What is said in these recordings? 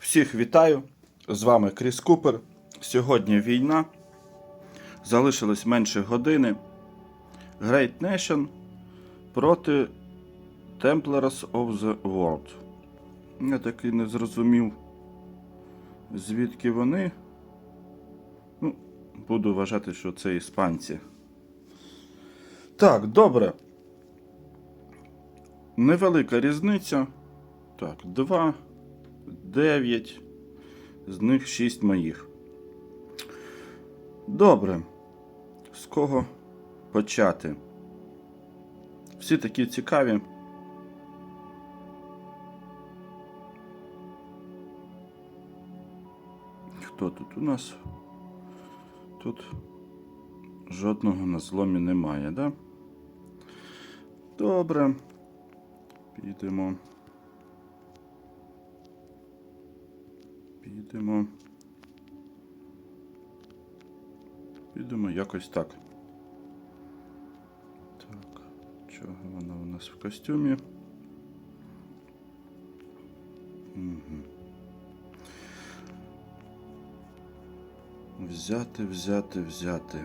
Всіх вітаю! З вами Кріс Купер. Сьогодні війна. Залишилось менше години. Great Nation проти Templars of the World. Я таки не зрозумів, звідки вони. Ну, буду вважати, що це іспанці. Так, добре. Невелика різниця. Так, 2, 9. З них 6 моїх. Добре. З кого почати? Всі такі цікаві. Хто тут у нас? Тут жодного на зломі немає, да? Добре. Підемо. Підемо. Підемо якось так. Так, чого вона у нас в костюмі? Угу. Взяти, взяти, взяти.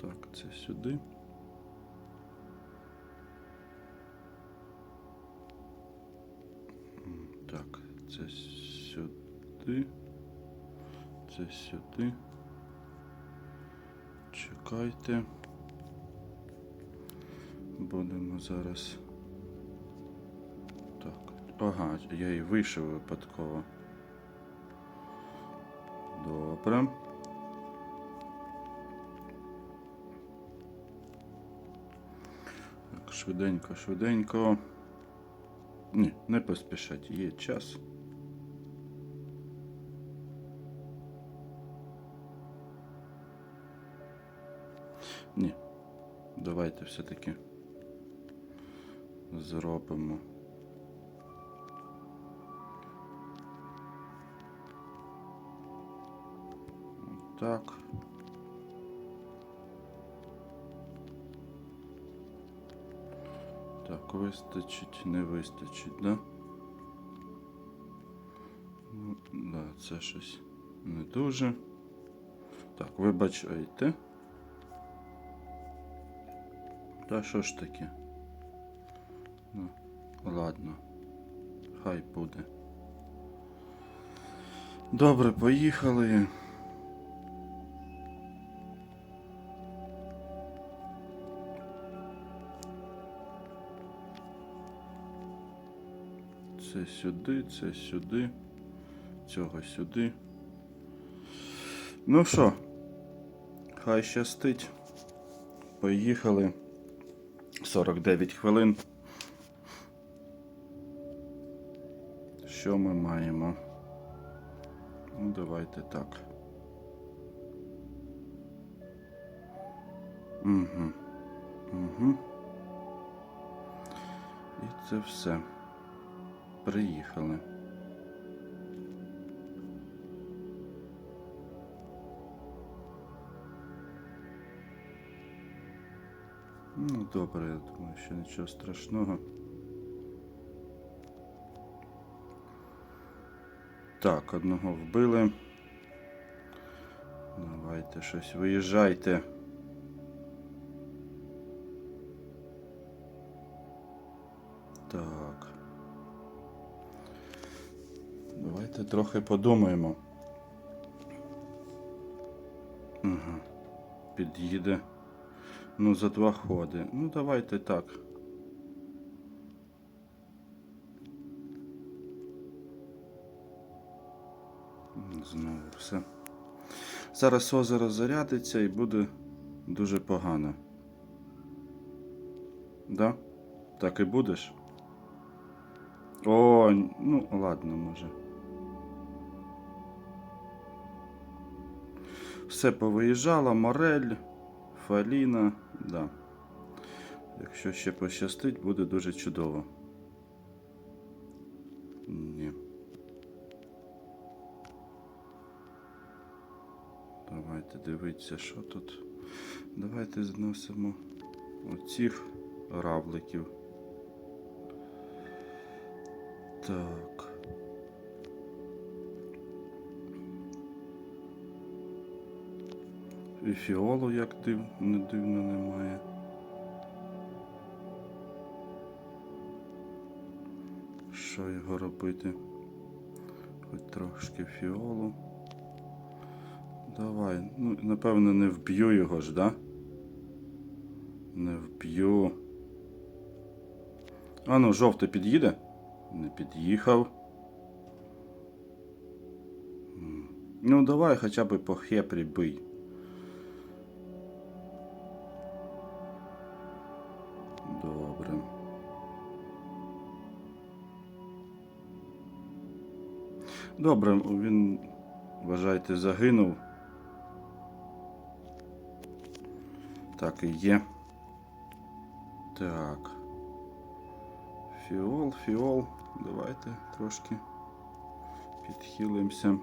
Так, це сюди. Сюди. Чекайте. Будемо зараз. Так. Ага, я і вийшов випадково. Добре. Так, швиденько, швиденько. Ні, не поспішать, є час. Давайте все-таки зробимо. Так. Так, вистачить, не вистачить, да? Ну, да, це щось не дуже. Так, вибачайте. Та що ж таке? Ну, ладно. Хай буде. Добре, поїхали. Це сюди, це сюди, цього сюди. Ну що, хай щастить. Поїхали. 49 хвилин. Що ми маємо? Ну, давайте так. Угу. Угу. І це все. Приїхали. Ну, добре, я думаю, що нічого страшного. Так, одного вбили. Давайте щось виїжджайте. Так. Давайте трохи подумаємо. Ага. Під'їде. Ну, за два ходи. Ну, давайте так. Знову все. Зараз озеро зарядиться і буде дуже погано. Да? Так і будеш? О, ну ладно, може. Все повиїжджало, Морель, Фаліна, да. Якщо ще пощастить, буде дуже чудово. Ні. Давайте дивитися, що тут. Давайте зносимо оцих равликів. Так. І фіолу, як див, не дивно, немає. Що його робити? Хоч трошки фіолу. Давай. Ну, напевно, не вб'ю його ж, да? Не вб'ю. А ну, жовтий під'їде? Не під'їхав. Ну, давай хоча б по хепрі бий. Добре, він, вважайте, загинув. Так і є. Так. Фіол, фіол. Давайте трошки підхилимося.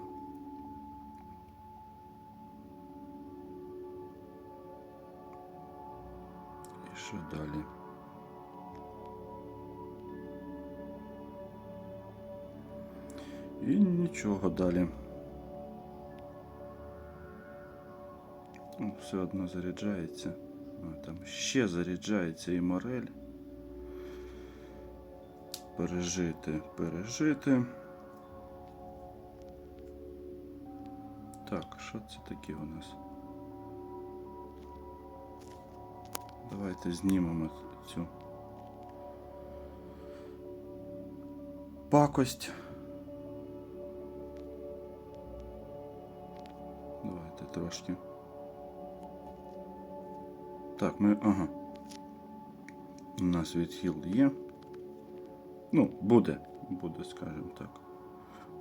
І що далі? І нічого далі. Ну, все одно заряджається. А, там ще заряджається і морель. Пережити, пережити. Так, що це таке у нас? Давайте знімемо цю пакость. Давайте трошки. Так, ми. Ага. У нас відхил є. Ну, буде, буде, скажімо так.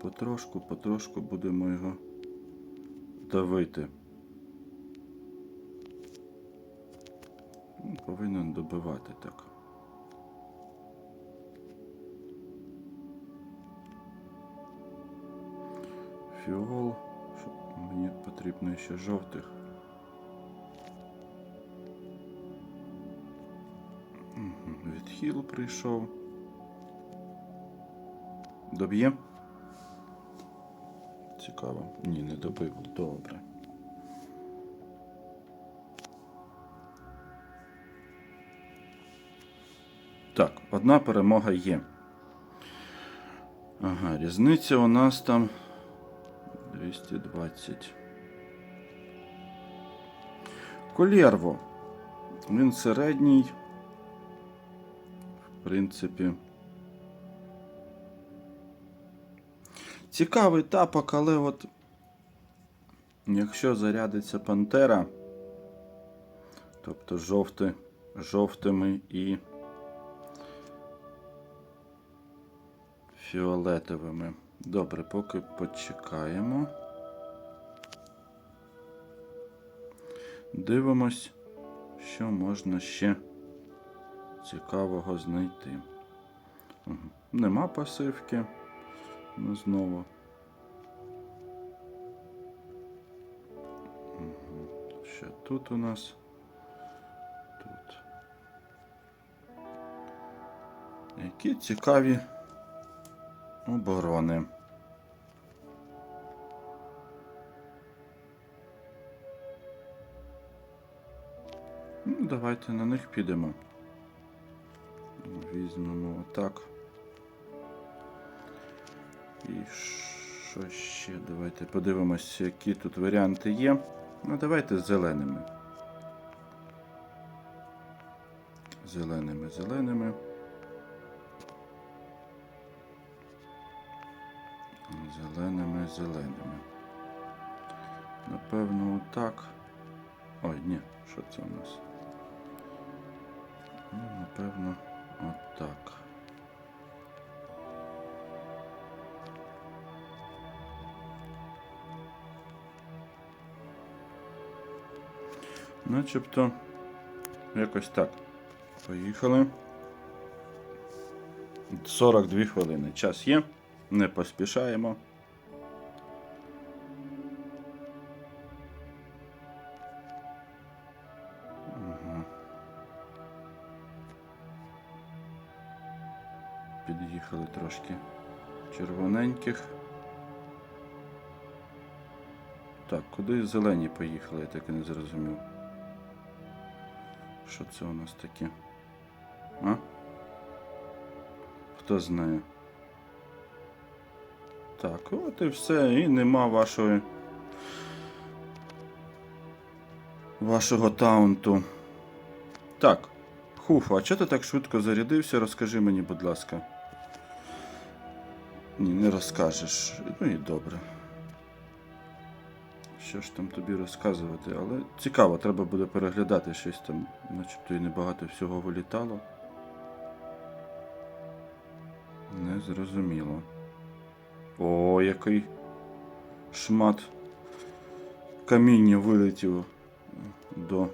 Потрошку, потрошку будемо його давити. Ну, Повинен добивати так. Фіол. Мені потрібно ще жовтих. Відхил прийшов. Доб'є? Цікаво. Ні, не добив. Добре. Так, одна перемога є. Ага, різниця у нас там 220. Колєрво. Він середній. В принципі. Цікавий тапок, але от якщо зарядиться Пантера, тобто жовти, жовтими і фіолетовими. Добре, поки почекаємо. Дивимось, що можна ще цікавого знайти. Нема пасивки. Ну, знову. Що тут у нас? Тут. Які цікаві оборони. Давайте на них підемо. Візьмемо отак. І що ще? Давайте подивимося, які тут варіанти є. Ну, давайте з зеленими. Зеленими, зеленими. Зеленими, зеленими. Напевно, отак. Ой, ні, що це у нас? Ну, напевно, отак. Начебто якось так. Поїхали. 42 хвилини. Час є. Не поспішаємо. Трошки червоненьких. Так, куди зелені поїхали, я так і не зрозумів. Що це у нас таке? А? Хто знає? Так, от і все, і нема вашої. Вашого таунту. Так. Хуфа, а чого ти так швидко зарядився? Розкажи мені, будь ласка. Ні, не розкажеш. Ну і добре. Що ж там тобі розказувати, але цікаво, треба буде переглядати щось там, начебто і небагато всього вилітало. Незрозуміло. О, який шмат каміння вилетів до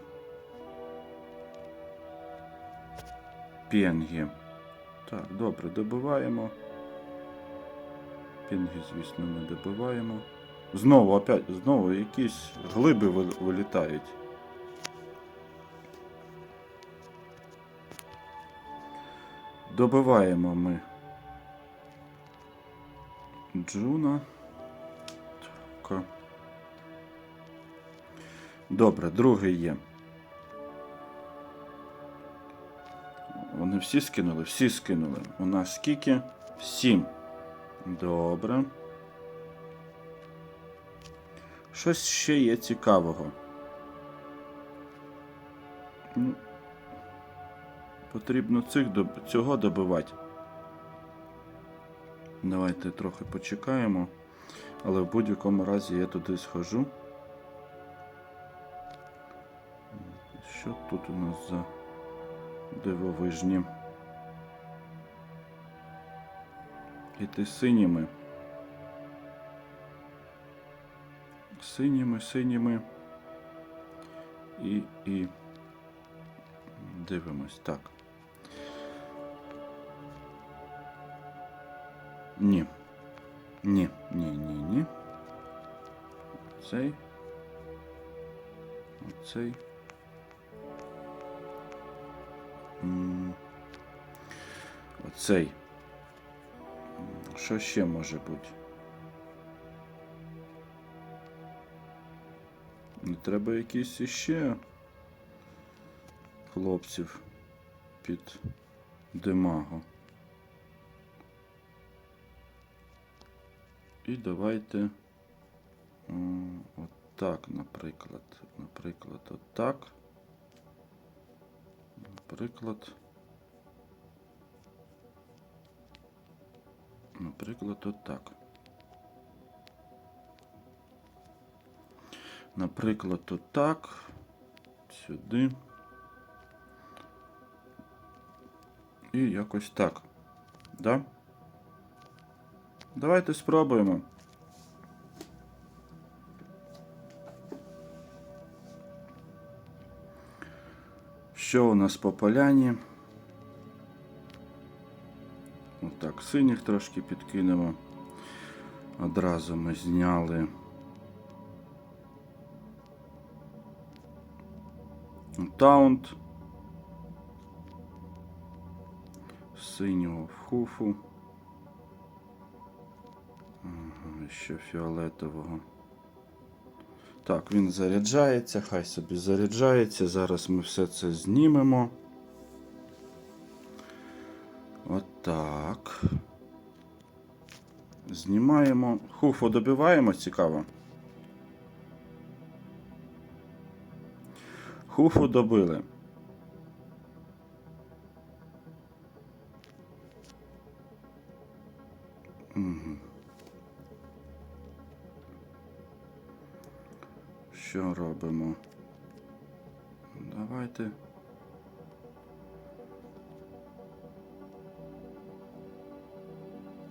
пенгі. Так, добре, добиваємо. Пінги, звісно, не добиваємо. Знову опять, знову якісь глиби вилітають. Добиваємо ми Джуна. Так. Добре, другий є. Вони всі скинули? Всі скинули. У нас скільки? Сім. Добре. Щось ще є цікавого. Ну, потрібно цих цього добивати. Давайте трохи почекаємо. Але в будь-якому разі я туди схожу. Що тут у нас за дивовижні? Іти синіми. Синіми, синіми. І, і дивимось. Так. Ні. Ні, ні, ні, ні. Цей. Оцей. Оцей. Що ще може бути? Не треба якісь іще хлопців під демаго. І давайте отак, наприклад. Наприклад, отак. Наприклад. Наприклад, отак. Наприклад, отак. Сюди. І якось так. Да? Давайте спробуємо. Що у нас по поляні? Синіх трошки підкинемо. Одразу ми зняли. Таунт. Синього хуфу. Ага, ще фіолетового. Так, він заряджається, хай собі заряджається. Зараз ми все це знімемо. Знімаємо. Хуфу добиваємо, цікаво. Хуфу добили. Що робимо? Давайте.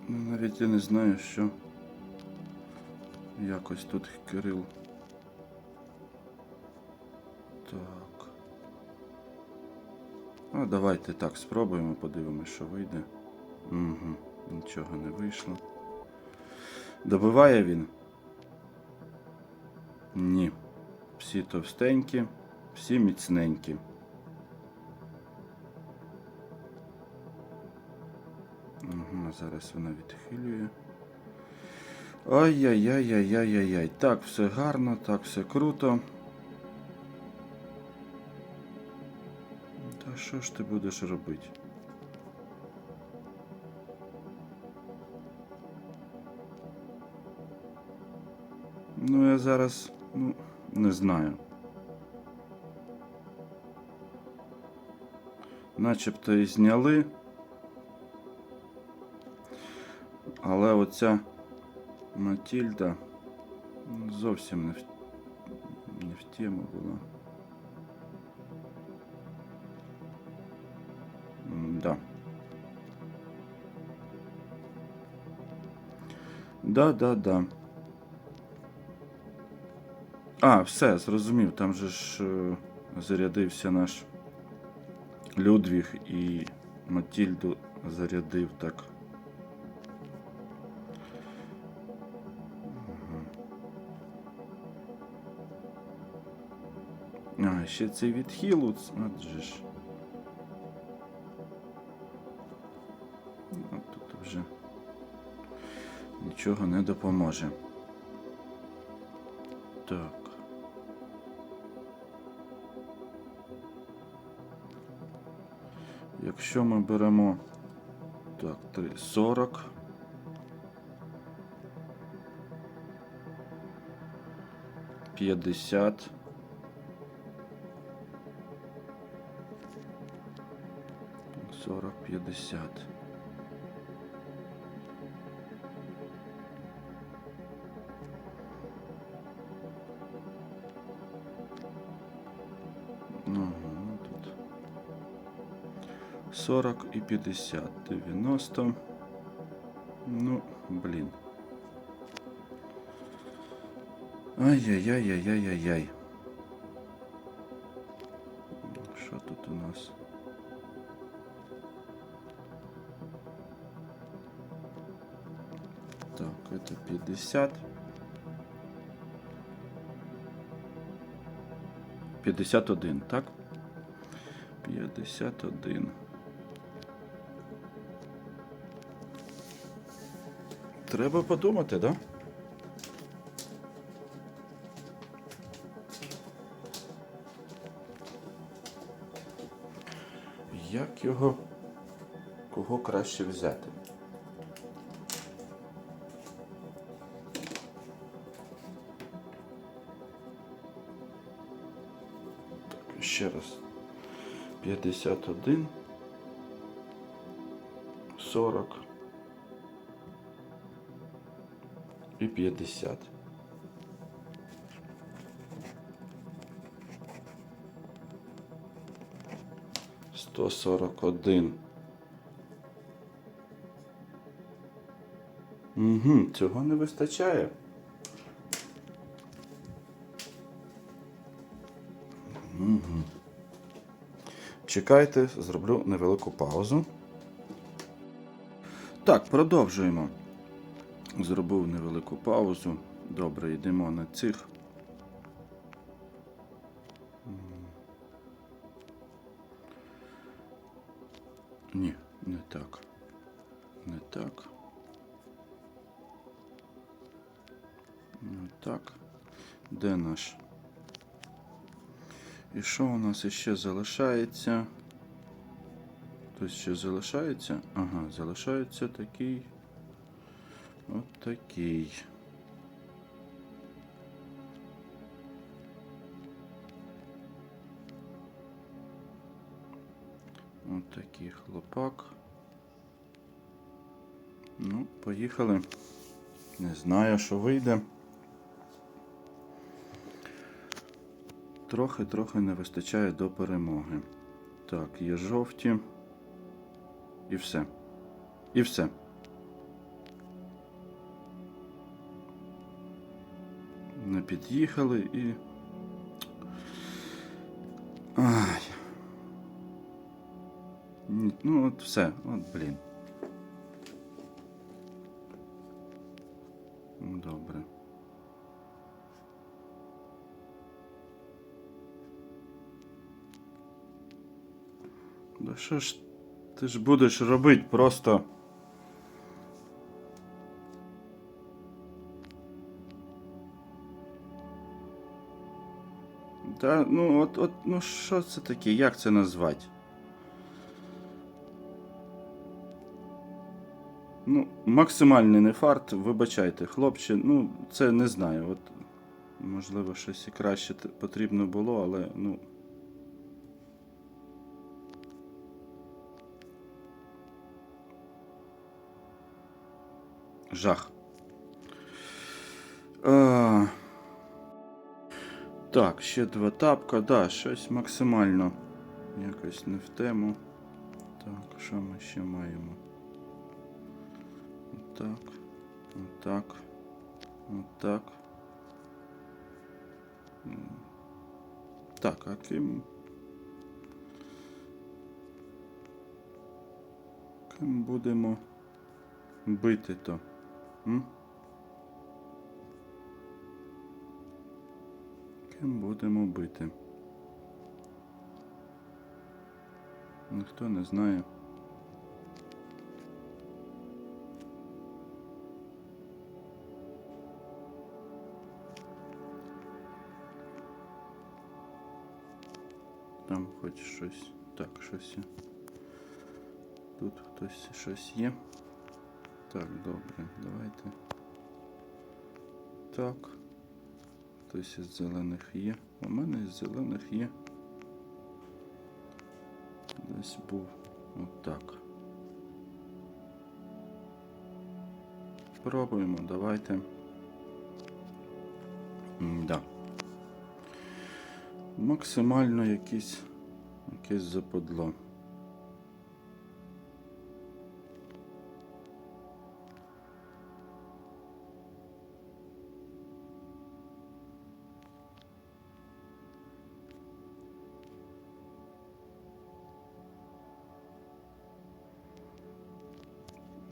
Ну, навіть я не знаю, що якось тут Кирил. Так. А давайте так спробуємо, подивимось, що вийде. Угу, нічого не вийшло. Добиває він? Ні. Всі товстенькі, всі міцненькі. Угу, зараз вона відхилює. Ай-яй-яй-яй-яй-яй. Так, все гарно, так, все круто. Та що ж ти будеш робити? Ну, я зараз, ну, не знаю. Начебто і зняли. Але оця Матільда ну, зовсім не в, не в тему була. Да. Да, да, да. А, все, зрозумів. Там же ж е, зарядився наш Людвіг і Матільду зарядив так. А, ще цей відхил, от ж. Ну, тут вже нічого не допоможе. Так. Якщо ми беремо так, 3, 40. П'ятдесят. Сорок, п'ятдесят. Ну, ну тут. 40 і 50, 90. Ну, блін. Ай-яй-яй-яй-яй-яй. 50. 51, так? 51. Треба подумати, да? Як його кого краще взяти? Ще раз. 51, 40 і 50. Сто сорок один. Угу, цього не вистачає. Чекайте, зроблю невелику паузу. Так, продовжуємо. Зробив невелику паузу. Добре, йдемо на цих. Ні, не так. Не так. Не так. Де наш? І що у нас іще залишається? Хтось ще залишається? Ага, залишається такий. От такий. От такий хлопак. Ну, поїхали. Не знаю, що вийде. Трохи-трохи не вистачає до перемоги. Так, є жовті. І все. І все. Не під'їхали і. Ай. Ну, от все, от блін. що ж ти ж будеш робити просто. Та, ну от от, ну що це таке, як це назвати? Ну, максимальний не фарт, вибачайте, хлопче, ну, це не знаю. От, Можливо, щось і краще потрібно було, але, ну. Жах. А... Так, ще два тапка, да, щось максимально якось не в тему. Так, що ми ще маємо? Отак. Отак. Отак. Так, а ким. Ким будемо бити то? М? Ким будемо бити? Ніхто не знає. Там хоч щось. Так, щось. Тут хтось щось є. Так, добре, давайте. Так. Хтось із зелених є. У мене із зелених є. Десь був отак. Пробуємо, давайте. Да. Максимально якісь, якесь западло.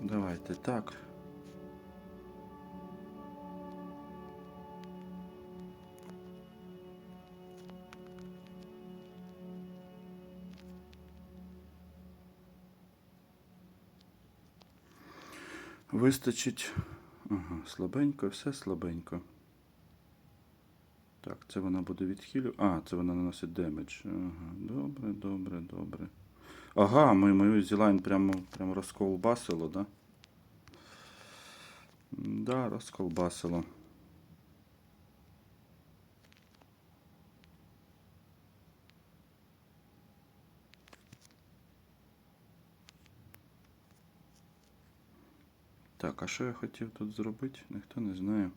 Давайте так. Вистачить. Ага, слабенько, все слабенько. Так, це вона буде відхилю. А, це вона наносить демедж. Ага, добре, добре, добре. Ага, ми мою зілайн прямо, прямо розколбасило, да? Да, розколбасило. Так, а що я хотів тут зробити? Ніхто не знає.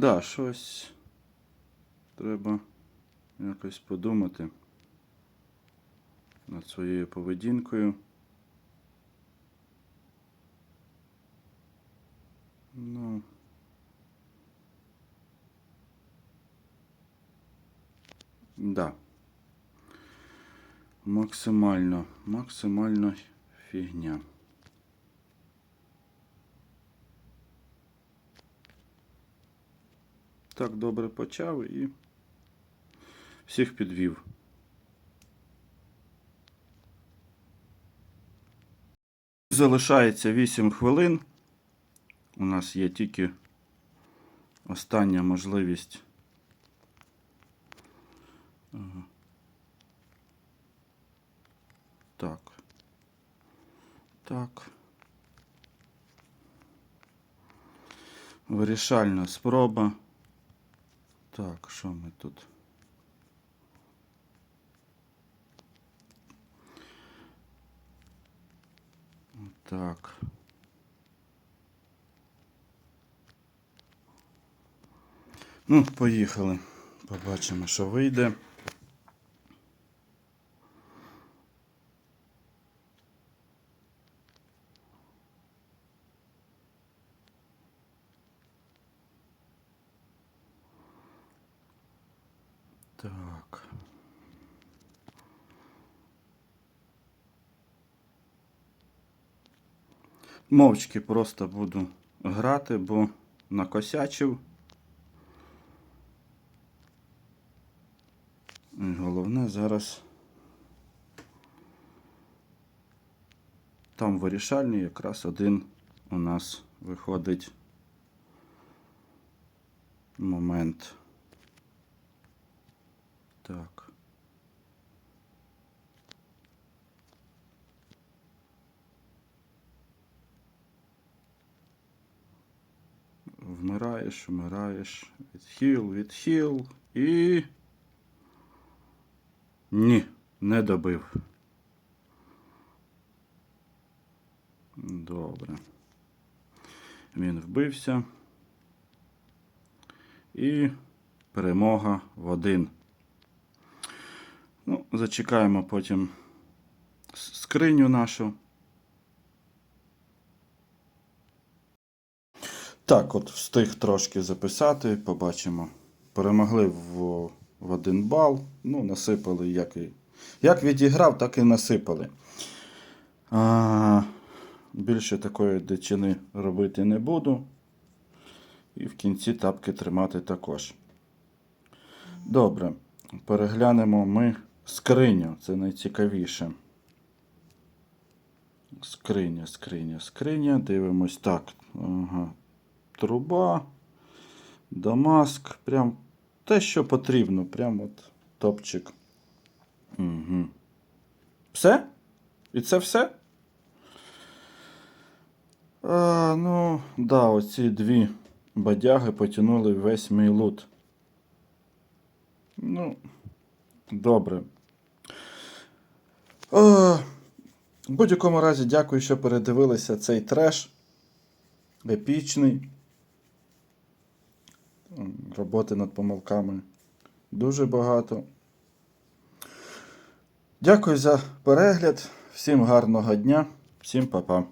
Да, щось треба якось подумати над своєю поведінкою. Ну. Да. Максимально, максимально фігня. Так добре почав і всіх підвів. Залишається 8 хвилин. У нас є тільки остання можливість. Так. Так. Вирішальна спроба. Так, що ми тут? Так. Ну, поїхали. Побачимо, що вийде. Так. Мовчки просто буду грати, бо накосячив. Головне зараз. Там вирішальний якраз один у нас виходить момент. Так. Вмираєш, вмираєш, відхил, відхил і. Ні, не добив. Добре. Він вбився. І перемога в один. Ну, зачекаємо потім скриню нашу. Так, от встиг трошки записати, побачимо. Перемогли в, в один бал. Ну, насипали, як і. Як відіграв, так і насипали. А, більше такої дичини робити не буду. І в кінці тапки тримати також. Добре. Переглянемо ми скриню. Це найцікавіше. Скриня, скриня, скриня. Дивимось так. Ага. Труба. Дамаск. Прям те, що потрібно. Прям от топчик. Угу. Все? І це все? А, ну, да, оці дві бадяги потягнули весь мій лут. Ну, добре. Е, в будь-якому разі, дякую, що передивилися цей треш. Епічний. Роботи над помилками дуже багато. Дякую за перегляд. Всім гарного дня, всім па-па.